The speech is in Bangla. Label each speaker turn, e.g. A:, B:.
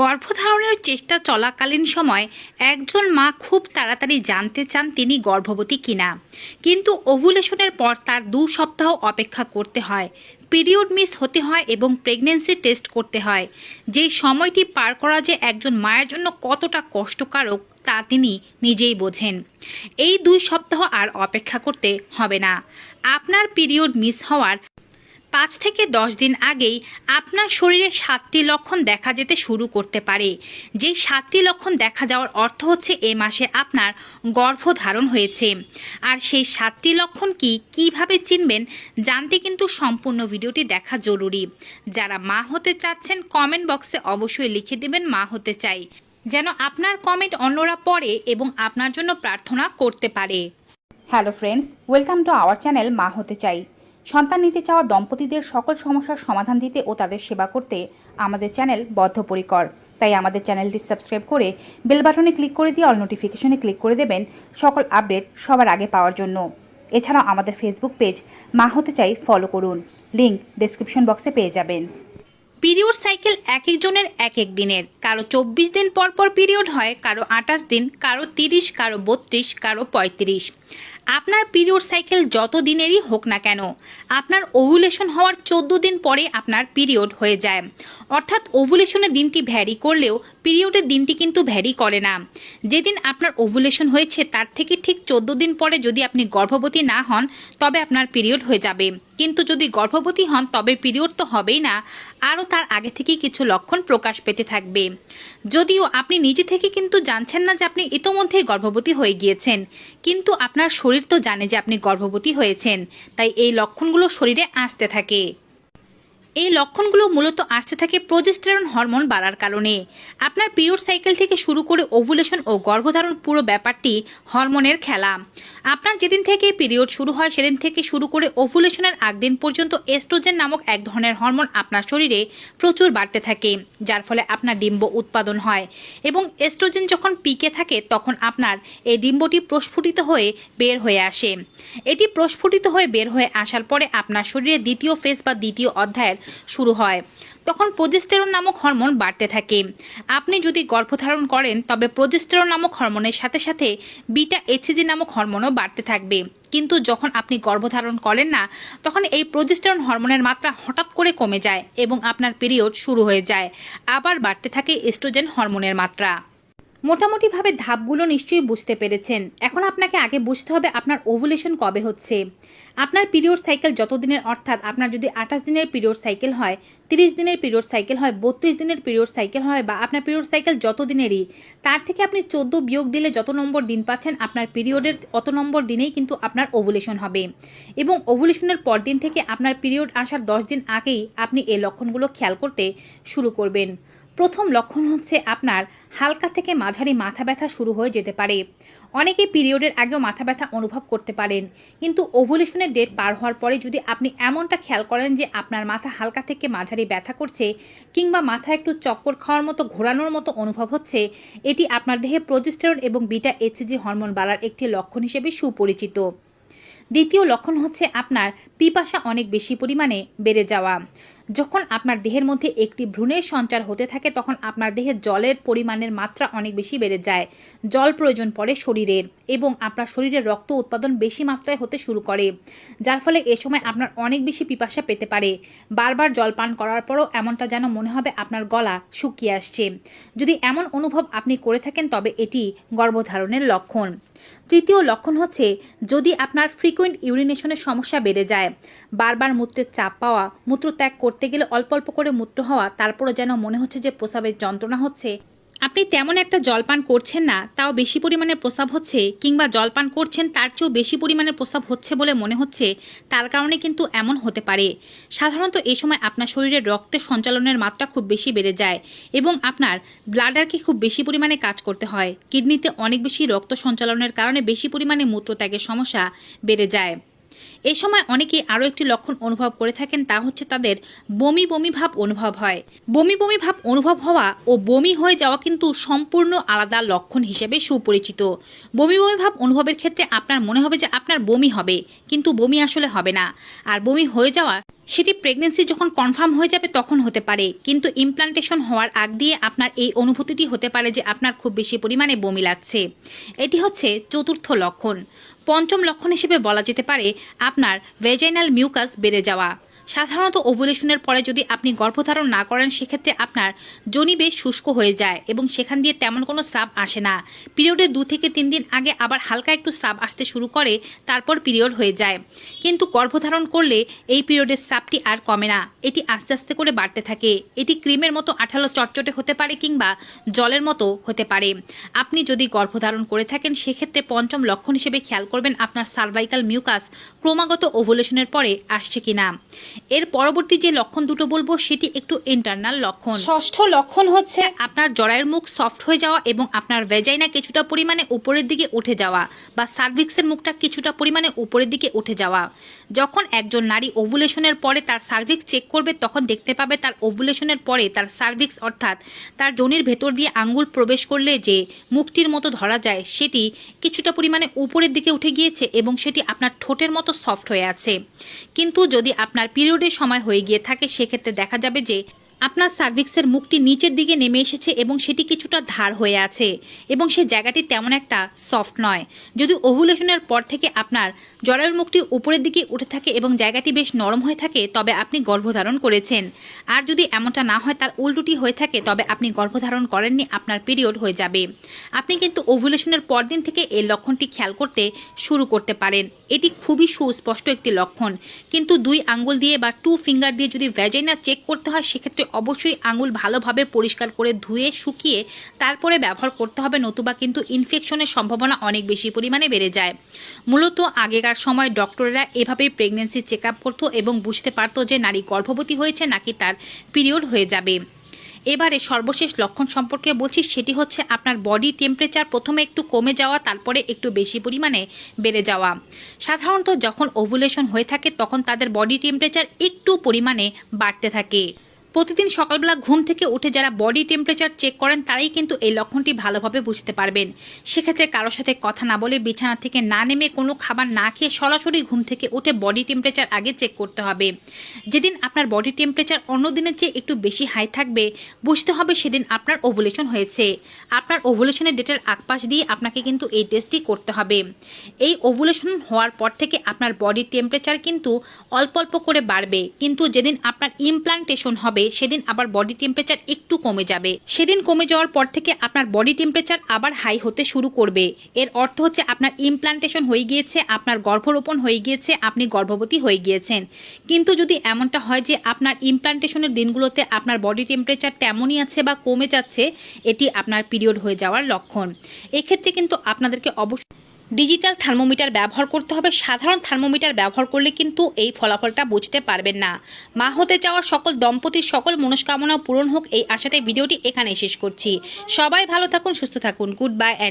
A: গর্ভধারণের চেষ্টা চলাকালীন সময় একজন মা খুব তাড়াতাড়ি জানতে চান তিনি গর্ভবতী কিনা। কিন্তু ওভুলেশনের পর তার দু সপ্তাহ অপেক্ষা করতে হয়। পিরিয়ড মিস হতে হয় এবং প্রেগনেন্সি টেস্ট করতে হয়। যেই সময়টি পার করা যে একজন মায়ের জন্য কতটা কষ্টকারক তা তিনি নিজেই বোঝেন। এই দুই সপ্তাহ আর অপেক্ষা করতে হবে না। আপনার পিরিয়ড মিস হওয়ার পাঁচ থেকে দশ দিন আগেই আপনার শরীরে সাতটি লক্ষণ দেখা যেতে শুরু করতে পারে। যে সাতটি লক্ষণ দেখা যাওয়ার অর্থ হচ্ছে এ মাসে আপনার গর্ভধারণ হয়েছে। আর সেই সাতটি লক্ষণ কি কীভাবে চিনবেন জানতে কিন্তু সম্পূর্ণ ভিডিওটি দেখা জরুরি। যারা মা হতে চাচ্ছেন কমেন্ট বক্সে অবশ্যই লিখে দেবেন মা হতে চাই। যেন আপনার কমেন্ট অন্যরা পড়ে এবং আপনার জন্য প্রার্থনা করতে পারে।
B: Hello friends welcome to our channel মা হতে চাই। সন্তান নিতে চাওয়া দম্পতিদের সকল সমস্যার সমাধান দিতে ও তাদের সেবা করতে আমাদের চ্যানেল বদ্ধপরিকর। তাই আমাদের চ্যানেলটি সাবস্ক্রাইব করে বেল বাটনে ক্লিক করে দিয়ে অল নোটিফিকেশনে ক্লিক করে দেবেন সকল আপডেট সবার আগে পাওয়ার জন্য। এছাড়াও আমাদের ফেসবুক পেজ মা হতে চাই ফলো করুন। লিংক ডেসক্রিপশন বক্সে পেয়ে যাবেন।
A: পিরিয়ড সাইকেল এক একজনের এক এক দিনের। কারও চব্বিশ দিন পর পর পিরিয়ড হয়, কারও আঠাশ দিন, কারও তিরিশ, কারও বত্রিশ, কারও পঁয়ত্রিশ। আপনার পিরিয়ড সাইকেল যত দিনেরই হোক না কেন, আপনার ওভুলেশন হওয়ার চোদ্দ দিন পরে আপনার পিরিয়ড হয়ে যায়। অর্থাৎ ওভুলেশনের দিনটি ভ্যারি করলেও পিরিয়ডের দিনটি কিন্তু ভ্যারি করে না। যেদিন আপনার ওভুলেশন হয়েছে, তার থেকে ঠিক চোদ্দ দিন পরে যদি আপনি গর্ভবতী না হন, তবে আপনার পিরিয়ড হয়ে যাবে। কিন্তু যদি গর্ভবতী হন, তবে পিরিয়ড তো হবেই না। আরও তার আগে থেকেই কিছু লক্ষণ প্রকাশ পেতে থাকবে। যদিও আপনি নিজে থেকে কিন্তু জানছেন না যে আপনি ইতোমধ্যেই গর্ভবতী হয়ে গিয়েছেন, কিন্তু আপনার শরীর তো জানে যে আপনি গর্ভবতী হয়েছেন তাই এই লক্ষণগুলো শরীরে আসতে থাকে। এই লক্ষণগুলো মূলত আসতে থাকে প্রজেস্টেরন হরমোন বাড়ার কারণে। আপনার পিরিয়ড সাইকেল থেকে শুরু করে ওভুলেশন ও গর্ভধারণ পুরো ব্যাপারটি হরমোনের খেলা। আপনার যেদিন থেকে পিরিয়ড শুরু হয়, সেদিন থেকে শুরু করে ওভুলেশনের আগ দিন পর্যন্ত এস্ট্রোজেন নামক এক ধরনের হরমোন আপনার শরীরে প্রচুর বাড়তে থাকে, যার ফলে আপনার ডিম্ব উৎপাদন হয় এবং এস্ট্রোজেন যখন পিকে থাকে, তখন আপনার এই ডিম্বটি প্রস্ফুটিত হয়ে বের হয়ে আসে। এটি প্রস্ফুটিত হয়ে বের হয়ে আসার পরে আপনার শরীরে দ্বিতীয় ফেজ বা দ্বিতীয় অধ্যায়ের শুরু হয়। তখন প্রজেস্টেরন নামক হরমোন বাড়তে থাকে। আপনি যদি গর্ভধারণ করেন, তবে প্রজেস্টেরন নামক হরমোনের সাথে সাথে বিটা এইচসিজি নামক হরমোনও বাড়তে থাকবে। কিন্তু যখন আপনি গর্ভধারণ করেন না, তখন এই প্রজেস্টেরন হরমোনের মাত্রা হঠাৎ করে কমে যায় এবং আপনার পিরিয়ড শুরু হয়ে যায়। আবার বাড়তে থাকে এস্ট্রোজেন হরমোনের মাত্রা। মোটামুটিভাবে ধাপগুলো নিশ্চয়ই বুঝতে পেরেছেন। এখন আপনাকে আগে বুঝতে হবে আপনার ওভুলেশন কবে হচ্ছে। আপনার পিরিয়ড সাইকেল যত দিনের অর্থাৎ আপনার যদি আঠাশ দিনের পিরিয়ড সাইকেল হয়, তিরিশ দিনের পিরিয়ড সাইকেল হয়, বত্রিশ দিনের পিরিয়ড সাইকেল হয় বা আপনার পিরিয়ড সাইকেল যত দিনেরই তার থেকে আপনি চোদ্দ বিয়োগ দিলে যত নম্বর দিন পাচ্ছেন, আপনার পিরিয়ডের অত নম্বর দিনেই কিন্তু আপনার ওভুলেশন হবে। এবং ওভুলেশনের পর দিন থেকে আপনার পিরিয়ড আসার দশ দিন আগেই আপনি এই লক্ষণগুলো খেয়াল করতে শুরু করবেন। প্রথম লক্ষণ হচ্ছে আপনার হালকা থেকে মাঝারি মাথা ব্যথা শুরু হয়ে যেতে পারে। অনেকে পিরিয়ডের আগেও মাথা ব্যথা অনুভব করতে পারেন, কিন্তু ওভুলেশনের ডেট পার হওয়ার পরে যদি আপনি এমনটা খেয়াল করেন যে আপনার মাথা হালকা থেকে মাঝারি ব্যথা করছে কিংবা মাথা একটু চক্কর খাওয়ার মতো, ঘোরানোর মতো অনুভব হচ্ছে, এটি আপনার দেহে প্রজেস্টেরন এবং বিটা এইচসিজি হরমোন বাড়ার একটি লক্ষণ হিসেবে সুপরিচিত। দ্বিতীয় লক্ষণ হচ্ছে আপনার পিপাসা অনেক বেশি পরিমাণে বেড়ে যাওয়া। যখন আপনার দেহের মধ্যে একটি ভ্রূণের সঞ্চার হতে থাকে, তখন আপনার দেহে জলের পরিমাণের মাত্রা অনেক বেশি বেড়ে যায়। জল প্রয়োজন পড়ে শরীরের এবং আপনার শরীরের রক্ত উৎপাদন বেশি মাত্রায় হতে শুরু করে, যার ফলে এ সময় আপনার অনেক বেশি পিপাসা পেতে পারে। বারবার জল পান করার পরও এমনটা যেন মনে হবে আপনার গলা শুকিয়ে আসছে। যদি এমন অনুভব আপনি করে থাকেন, তবে এটি গর্ভধারণের লক্ষণ। তৃতীয় লক্ষণ হচ্ছে, যদি আপনার ফ্রিকুয়েন্ট ইউরিনেশনের সমস্যা বেড়ে যায়, বারবার মূত্রের চাপ পাওয়া মূত্র মূত্রত্যাগ করতে গেলে অল্প অল্প করে মূত্র হওয়া, তারপরও যেন মনে হচ্ছে যে প্রসাবের যন্ত্রণা হচ্ছে। আপনি তেমন একটা জলপান করছেন না, তাও বেশি পরিমাণে প্রসাব হচ্ছে, কিংবা জলপান করছেন তার চেয়েও বেশি পরিমাণে প্রসাব হচ্ছে বলে মনে হচ্ছে, তার কারণে কিন্তু এমন হতে পারে। সাধারণত এই সময় আপনার শরীরের রক্তের সঞ্চালনের মাত্রা খুব বেশি বেড়ে যায় এবং আপনার ব্লাডারকে খুব বেশি পরিমাণে কাজ করতে হয়। কিডনিতে অনেক বেশি রক্ত সঞ্চালনের কারণে বেশি পরিমাণে মূত্রত্যাগের সমস্যা বেড়ে যায়। এ সময় অনেকে আরও একটি লক্ষণ অনুভব করে থাকেন, তা হচ্ছে তাদের বমি বমি ভাব অনুভব হয়। বমি বমি ভাব অনুভব হওয়া ও বমি হয়ে যাওয়া কিন্তু সম্পূর্ণ আলাদা লক্ষণ হিসেবে সুপরিচিত। বমি বমি ভাব অনুভবের ক্ষেত্রে আপনার মনে হবে যে আপনার বমি হবে, কিন্তু বমি আসলে হবে না। আর বমি হয়ে যাওয়া, সেটি প্রেগনেন্সি যখন কনফার্ম হয়ে যাবে তখন হতে পারে, কিন্তু ইমপ্লান্টেশন হওয়ার আগ দিয়ে আপনার এই অনুভূতিটি হতে পারে যে আপনার খুব বেশি পরিমাণে বমি লাগছে। এটি হচ্ছে চতুর্থ লক্ষণ। পঞ্চম লক্ষণ হিসেবে বলা যেতে পারে আপনার ভেজাইনাল মিউকাস বেড়ে যাওয়া। সাধারণত ওভুলেশনের পরে যদি আপনি গর্ভধারণ না করেন, সেক্ষেত্রে আপনার জনি বেশ শুষ্ক হয়ে যায় এবং সেখান দিয়ে তেমন কোনো স্রাব আসে না। পিরিয়ডের দু থেকে তিন দিন আগে আবার হালকা একটু স্রাব আসতে শুরু করে, তারপর পিরিয়ড হয়ে যায়। কিন্তু গর্ভধারণ করলে এই পিরিয়ডের স্রাবটি আর কমে না। এটি আস্তে আস্তে করে বাড়তে থাকে। এটি ক্রিমের মতো আঠালো চটচটে হতে পারে কিংবা জলের মতো হতে পারে। আপনি যদি গর্ভধারণ করে থাকেন, সেক্ষেত্রে পঞ্চম লক্ষণ হিসেবে খেয়াল করবেন আপনার সার্ভাইকাল মিউকাস ক্রমাগত ওভুলেশনের পরে আসছে কিনা। এর পরবর্তী যে লক্ষণ দুটো বলব সেটি একটু ইন্টারনাল লক্ষণ।
B: ষষ্ঠ লক্ষণ হচ্ছে
A: আপনার জরায়ের মুখ সফট হয়ে যাওয়া এবং আপনার ভেজাইনা কিছুটা পরিমাণে উপরের দিকে উঠে যাওয়া বা সার্ভিক্সের মুখটা কিছুটা পরিমাণে উপরের দিকে উঠে যাওয়া। যখন একজন নারী ওভুলেশনের পরে তার সার্ভিক্স চেক করবে তখন দেখতে পাবে তার ওভুলেশনের পরে তার সার্ভিক্স অর্থাৎ তার জনির ভেতর দিয়ে আঙ্গুল প্রবেশ করলে যে মুখটির মতো ধরা যায় সেটি কিছুটা পরিমাণে উপরের দিকে উঠে গিয়েছে এবং সেটি আপনার ঠোঁটের মতো সফট হয়ে আছে। কিন্তু যদি আপনার পিরিয়ডের সময় হয়ে গিয়ে থাকে সেক্ষেত্রে দেখা যাবে যে আপনার সার্ভিক্সের মুখটি নিচের দিকে নেমে এসেছে এবং সেটি কিছুটা ধার হয়ে আছে এবং সে জায়গাটি তেমন একটা সফট নয়। যদি ওভুলেশনের পর থেকে আপনার জরায়ুর মুখটি উপরের দিকে উঠে থাকে এবং জায়গাটি বেশ নরম হয়ে থাকে, তবে আপনি গর্ভধারণ করেছেন। আর যদি এমনটা না হয়, তার উল্টোটি হয়ে থাকে, তবে আপনি গর্ভধারণ করেননি, আপনার পিরিয়ড হয়ে যাবে। আপনি কিন্তু ওভুলেশনের পরদিন থেকে এই লক্ষণটি খেয়াল করতে শুরু করতে পারেন। এটি খুবই সুস্পষ্ট একটি লক্ষণ। কিন্তু দুই আঙ্গুল দিয়ে বা টু ফিঙ্গার দিয়ে যদি ভ্যাজাইনা চেক করতে হয়, সেক্ষেত্রে অবশ্যই আঙুল ভালোভাবে পরিষ্কার করে ধুয়ে, শুকিয়ে তারপরে ব্যবহার করতে হবে। নতুবা কিন্তু ইনফেকশনের সম্ভাবনা অনেক বেশি পরিমাণে বেড়ে যায়। মূলত আগেকার সময় ডক্টরেরা এভাবেই প্রেগনেন্সি চেক আপ করতো এবং বুঝতে পারতো যে নারী গর্ভবতী হয়েছে নাকি তার পিরিয়ড হয়ে যাবে। এবারে সর্বশেষ লক্ষণ সম্পর্কে বলছি, সেটি হচ্ছে আপনার বডি টেম্পারেচার প্রথমে একটু কমে যাওয়া, তারপরে একটু বেশি পরিমাণে বেড়ে যাওয়া। সাধারণত যখন ওভুলেশন হয়ে থাকে, তখন তাদের বডি টেম্পারেচার একটু পরিমাণে বাড়তে থাকে। প্রতিদিন সকালবেলা ঘুম থেকে উঠে যারা বডি টেম্পারেচার চেক করেন, তারাই কিন্তু এই লক্ষণটি ভালোভাবে বুঝতে পারবেন। সেক্ষেত্রে কারোর সাথে কথা না বলে বিছানা থেকে না নেমে কোনো খাবার না খেয়ে সরাসরি ঘুম থেকে উঠে বডি টেম্পারেচার আগে চেক করতে হবে। যেদিন আপনার বডি টেম্পারেচার অন্য দিনের চেয়ে একটু বেশি হাই থাকবে, বুঝতে হবে সেদিন আপনার ওভুলেশন হয়েছে। আপনার ওভুলেশনের ডেটের আকপাশ দিয়ে আপনাকে কিন্তু এই টেস্টটি করতে হবে। এই ওভুলেশন হওয়ার পর থেকে আপনার বডি টেম্পারেচার কিন্তু অল্প অল্প করে বাড়বে। কিন্তু যেদিন আপনার ইমপ্লান্টেশন হবে সেদিন আবার বডি টেম্পারেচার একটু কমে যাবে। সেদিন কমে যাওয়ার পর থেকে আপনার বডি টেম্পারেচার আবার হাই হতে শুরু করবে। এর অর্থ হচ্ছে আপনার ইমপ্লান্টেশন হয়ে গিয়েছে, আপনার গর্ভরোপণ হয়ে গিয়েছে, আপনি গর্ভবতী হয়ে গিয়েছেন। কিন্তু যদি এমনটা হয় যে আপনার ইমপ্লান্টেশনের দিনগুলোতে আপনার বডি টেম্পারেচার তেমনই আছে বা কমে যাচ্ছে, এটি আপনার পিরিয়ড হয়ে যাওয়ার লক্ষণ। এক্ষেত্রে কিন্তু আপনাদেরকে অবশ্যই ডিজিটাল থার্মোমিটার ব্যবহার করতে হবে। সাধারণ থার্মোমিটার ব্যবহার করলে কিন্তু এই ফলাফলটা বুঝতে পারবেন না। মা হতে যাওয়া সকল দম্পতির সকল মনস্কামনা পূরণ হোক, এই আশাতে ভিডিওটি এখানে শেষ করছি। সবাই ভালো থাকুন, সুস্থ থাকুন। Good bye and